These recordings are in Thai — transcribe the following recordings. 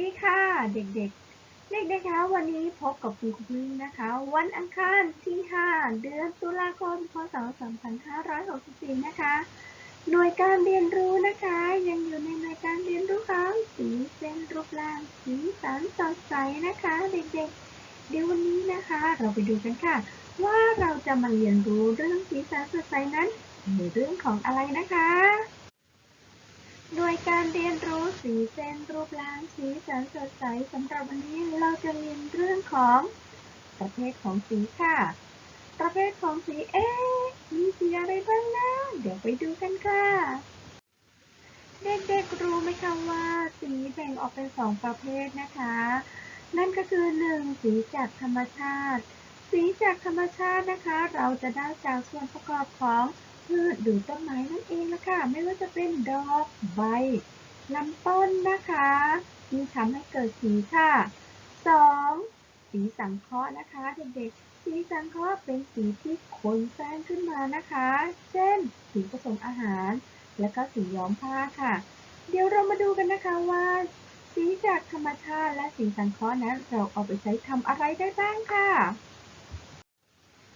ดีค่ะ เด็กๆ เด็กๆคะวันนี้พบกับคุณครูพึ่งนะคะ วันอังคารที่ 5 เดือนตุลาคมพศ 2564 นะคะ หน่วยการเรียนรู้นะคะ ยังอยู่ในหน่วยการเรียนรู้ของสีเส้นรูปร่างสีสันสดใสนะคะ เด็กๆ เดี๋ยววันนี้นะคะ เราไปดูกันค่ะ ว่าเราจะมาเรียนรู้เรื่องสีสันสดใสนั้นในเรื่องของอะไรนะคะ โดยการเรียนรู้สีเส้นรูปร่างสีสันสดใสสำหรับวันนี้เราจะเรียนเรื่องของประเภทของสีค่ะ ประเภทของสีเอ๊มีสีอะไรบ้างนะ เดี๋ยวไปดูกันค่ะ เด็กๆรู้ไหมคะว่าสีแบ่งออกเป็นสองประเภทนะคะ นั่นก็คือหนึ่งสีจากธรรมชาติ สีจากธรรมชาตินะคะ เราจะได้จากส่วนประกอบของ พืชหรือต้นไม้นั่นเองละค่ะ ไม่ว่าจะเป็นดอกใบลำต้นนะคะที่ทำให้เกิดสีค่ะสองสีสังเคราะห์นะคะ เด็กๆ สีสังเคราะห์เป็นสีที่คนสร้างขึ้นมานะคะ เช่น สีผสมอาหาร และก็สีย้อมผ้าค่ะ เดี๋ยวเรามาดูกันนะคะว่า สีจากธรรมชาติและสีสังเคราะห์นั้นเราเอาไปใช้ทำอะไรได้บ้างค่ะ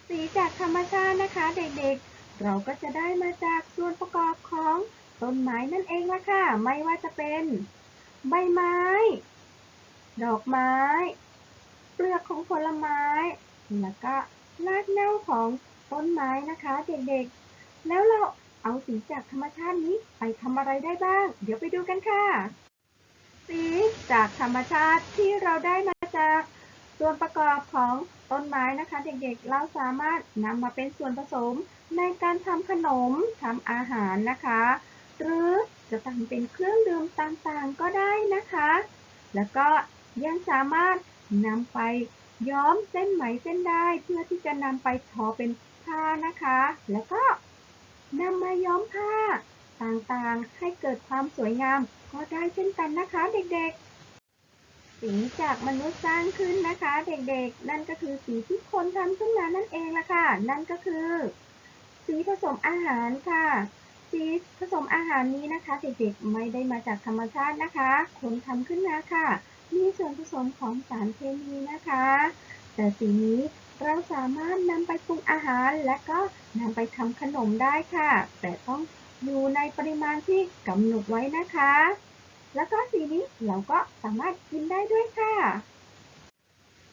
สีจากธรรมชาตินะคะ เด็กๆ เราก็จะได้มาจากส่วนประกอบของต้นไม้นั่นเองละค่ะ ไม่ว่าจะเป็น ใบไม้ ดอกไม้ เปลือกของผลไม้ แล้วก็รากเน่าของต้นไม้นะคะเด็กๆ แล้วเราเอาสีจากธรรมชาตินี้ไปทำอะไรได้บ้าง เดี๋ยวไปดูกันค่ะ สีจากธรรมชาติที่เราได้มาจากส่วนประกอบของ ต้นไม้นะคะ เด็กๆ เราสามารถนำมาเป็นส่วนผสมในการทำขนมทำอาหารนะคะ หรือจะทำเป็นเครื่องดื่มต่างๆก็ได้นะคะ แล้วก็ยังสามารถนำไปย้อมเส้นไหมเส้นได้เพื่อที่จะนำไปทอเป็นผ้านะคะ แล้วก็นำมาย้อมผ้าต่างๆ ให้เกิดความสวยงามก็ได้เช่นกันนะคะ เด็กๆ สีจากมนุษย์สร้างขึ้นนะคะ เด็กๆ นั่นก็คือสีที่คนทำขึ้นมานั่นเองละค่ะ นั่นก็คือ สีผสมอาหารค่ะ สีผสมอาหารนี้นะคะเด็กๆไม่ได้มาจากธรรมชาตินะคะ คนทำขึ้นมาค่ะ มีส่วนผสมของสารเคมีนะคะ แต่สีนี้เราสามารถนำไปปรุงอาหารและก็นำไปทำขนมได้ค่ะ แต่ต้องอยู่ในปริมาณที่กำหนดไว้นะคะ แล้วก็สีนี้เราก็สามารถกินได้ด้วยค่ะ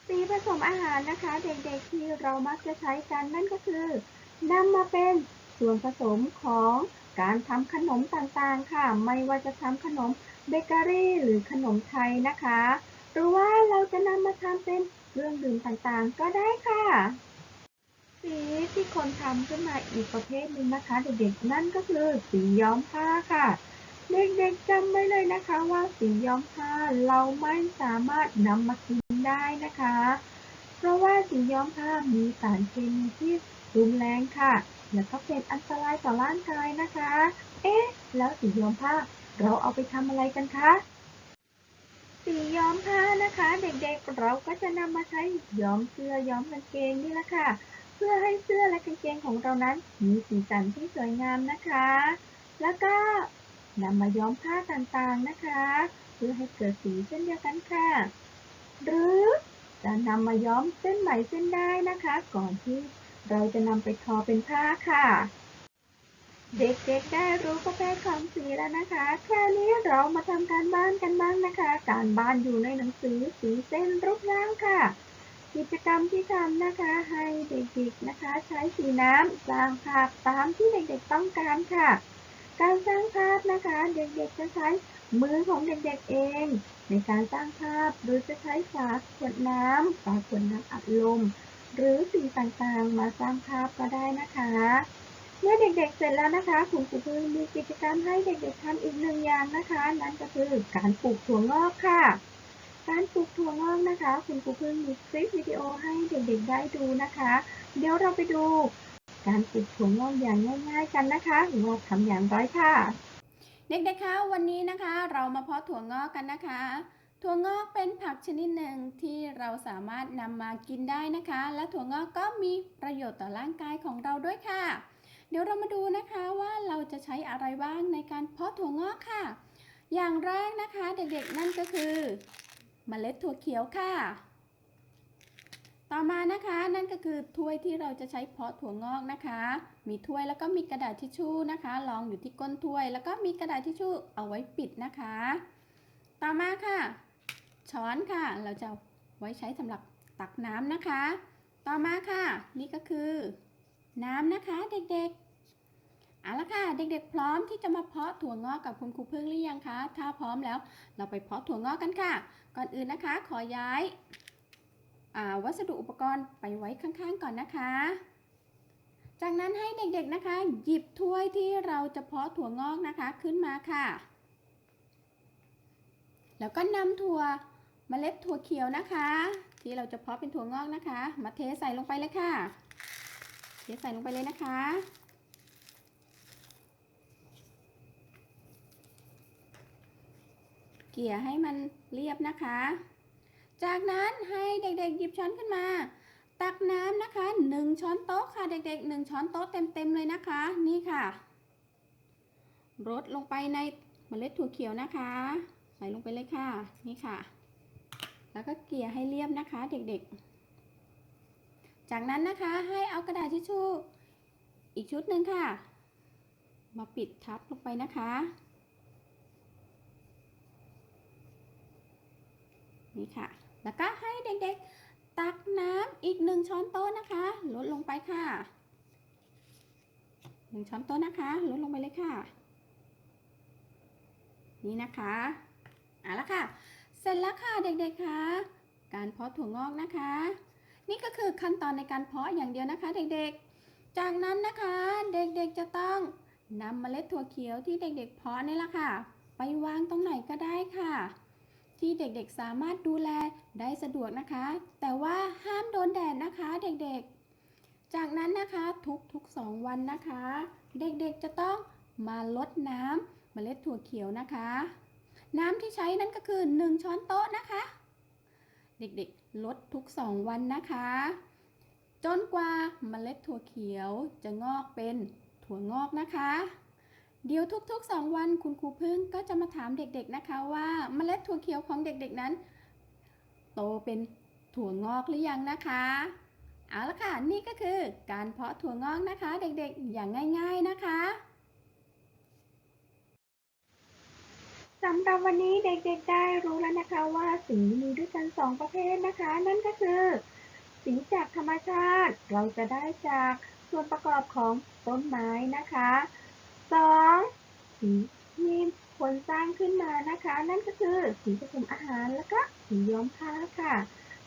สีผสมอาหารนะคะ เด็กๆที่เรามักจะใช้กันนั่นก็คือนำมาเป็นส่วนผสมของการทำขนมต่างๆค่ะ ไม่ว่าจะทำขนมเบเกอรี่หรือขนมไทยนะคะ หรือว่าเราจะนำมาทำเป็นเครื่องดื่มต่างๆ ก็ได้ค่ะ สีที่คนทำขึ้นมาอีกประเภทหนึ่งนะคะ เด็กๆนั่นก็คือสีย้อมผ้าค่ะ เด็กๆจำไว้เลยนะคะว่าสีย้อมผ้าเราไม่สามารถนำมากินได้นะคะ เพราะว่าสีย้อมผ้ามีสารเคมีที่รุนแรงค่ะ แล้วก็เป็นอันตรายต่อร่างกายนะคะ เอ๊ะ แล้วสีย้อมผ้าเราเอาไปทำอะไรกันคะ สีย้อมผ้านะคะ เด็กๆเราก็จะนำมาใช้ย้อมเสื้อย้อมกางเกงนี่แหละค่ะ เพื่อให้เสื้อและกางเกงของเรานั้นมีสีสันที่สวยงามนะคะ แล้วก็ นำมาย้อมผ้าต่างๆนะคะ เพื่อให้เกิดสีเช่นเดียวกันค่ะ หรือจะนำมาย้อมเส้นไหมเส้นได้นะคะ ก่อนที่เราจะนำไปทอเป็นผ้าค่ะ เด็กๆได้รู้ประเภทของสีแล้วนะคะ แคราวนี้เรามาทำการบ้านกันบ้างนะคะ การบ้านอยู่ในหนังสือสีเส้นรูปร่างค่ะ กิจกรรมที่ทำนะคะ ให้เด็กๆนะคะ ใช้สีน้ำสร้างภาพตามที่เด็กๆต้องการค่ะ การสร้างภาพนะคะ เด็กๆจะใช้มือของเด็กๆเอง ในการสร้างภาพหรือจะใช้ฝาขวดน้ำฝาขวดน้ำอัดลม หรือสิ่งต่างๆ มาสร้างภาพก็ได้นะคะ เมื่อเด็กๆเสร็จแล้วนะคะคุณครูพึ่งมีกิจกรรมให้เด็กๆทำอีกหนึ่งอย่างนะคะ นั่นก็คือการปลูกถั่วงอกค่ะ การปลูกถั่วงอกนะคะ คุณครูพึ่งมีคลิปวิดีโอให้เด็กๆได้ดูนะคะ เดี๋ยวเราไปดู การปลูกถั่วงอกอย่างง่าย ๆ กันนะคะว่าทำอย่างไรค่ะ เด็กๆคะวันนี้นะคะเรามาเพาะถั่วงอกกันนะคะ ถั่วงอกเป็นผักชนิดหนึ่งที่เราสามารถนำมากินได้นะคะ และถั่วงอกก็มีประโยชน์ต่อร่างกายของเราด้วยค่ะ เดี๋ยวเรามาดูนะคะว่าเราจะใช้อะไรบ้างในการเพาะถั่วงอกค่ะ อย่างแรกนะคะเด็กๆนั่นก็คือ เมล็ดถั่วเขียวค่ะ ต่อมานะคะนั่นก็คือถ้วยที่เราจะใช้เพาะถั่วงอกนะคะ มีถ้วยแล้วก็มีกระดาษทิชชู่นะคะรองอยู่ที่ก้นถ้วย แล้วก็มีกระดาษทิชชู่เอาไว้ปิดนะคะ ต่อมาค่ะ ช้อนค่ะ เราจะไว้ใช้สำหรับตักน้ำนะคะ ต่อมาค่ะ นี่ก็คือ น้ำนะคะเด็กๆเอาละค่ะเด็กๆ พร้อมที่จะมาเพาะถั่วงอกกับคุณครูเพึ่งหรือยังคะถ้าพร้อมแล้ว เราไปเพาะถั่วงอกกันค่ะ ก่อนอื่นนะคะ ขอย้าย วัสดุอุปกรณ์ไปไว้ข้างๆก่อนนะคะ จากนั้นให้เด็กๆนะคะ หยิบถ้วยที่เราจะเพาะถั่วงอกนะคะขึ้นมาค่ะ แล้วก็นำถั่วมเมล็ดถั่วเขียวนะคะ ที่เราจะเพาะเป็นถั่วงอกนะคะ มาเทใส่ลงไปเลยค่ะ เทใส่ลงไปเลยนะคะเกี่ยให้มันเรียบนะคะ จากนั้นให้เด็กๆหยิบช้อนขึ้นมา ตักน้ำนะคะ 1 ช้อนโต๊ะค่ะเด็กๆ 1 ช้อนโต๊ะเต็มๆเลยนะคะ นี่ค่ะรดลงไปในเมล็ดถั่วเขียวนะคะ ใส่ลงไปเลยค่ะ นี่ค่ะ แล้วก็เกลี่ยให้เรียบนะคะ เด็กๆ จากนั้นนะคะให้เอากระดาษทิชชู่อีกชุดหนึ่งค่ะ มาปิดทับลงไปนะคะ นี่ค่ะ แล้วก็ให้เด็กๆ ตักน้ำอีกหนึ่งช้อนโต๊ะนะคะ ลดลงไปค่ะหนึ่งช้อนโต๊ะนะคะ ลดลงไปเลยค่ะ นี่นะคะเอาละค่ะ เสร็จแล้วค่ะเด็กๆคะการเพาะถั่วงอกนะคะ นี่ก็คือขั้นตอนในการเพาะอย่างเดียวนะคะ เด็กๆ จากนั้นนะคะเด็กๆจะต้องนำเมล็ดถั่วเขียวที่เด็กๆเพาะนี่แหละค่ะ ไปวางตรงไหนก็ได้ค่ะ ที่เด็กๆสามารถดูแลได้สะดวกนะคะ แต่ว่าห้ามโดนแดดนะคะเด็กๆ จากนั้นนะคะทุกๆ 2 วันนะคะ เด็กๆจะต้องมาลดน้ำเมล็ดถั่วเขียวนะคะ น้ำที่ใช้นั่นก็คือ 1 ช้อนโต๊ะนะคะ เด็กๆลดทุก 2 วันนะคะ จนกว่าเมล็ดถั่วเขียวจะงอกเป็นถั่วงอกนะคะ เดี๋ยวทุกๆ 2 วันคุณครูพึ่งก็จะมาถามเด็กๆนะคะว่าเมล็ดถั่วเขียวของเด็กๆนั้น โตเป็นถั่วงอกหรือยังนะคะ เอาละค่ะนี่ก็คือการเพาะถั่วงอกนะคะ เด็กๆอย่างง่าย ๆนะคะสำหรับวันนี้เด็กๆได้รู้แล้วนะคะว่าสีมีด้วยกันสองประเภทนะคะ นั่นก็คือ สีจากธรรมชาติ เราจะได้จากส่วนประกอบของต้นไม้นะคะ สองสีที่คนสร้างขึ้นมานะคะ นั่นก็คือสีผสมอาหารแล้วก็สีย้อมผ้าค่ะ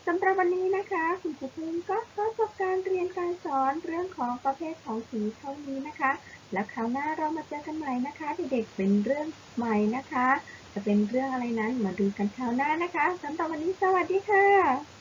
สำหรับวันนี้นะคะ คุณครูพึ่งก็ขอจบการเรียนการสอนเรื่องของประเภทของสีเท่านี้นะคะ แล้วคราวหน้าเรามาเจอกันใหม่นะคะเด็กๆเป็นเรื่องใหม่นะคะ จะเป็นเรื่องอะไรนั้นมาดูกันคราวหน้านะคะสำหรับวันนี้สวัสดีค่ะ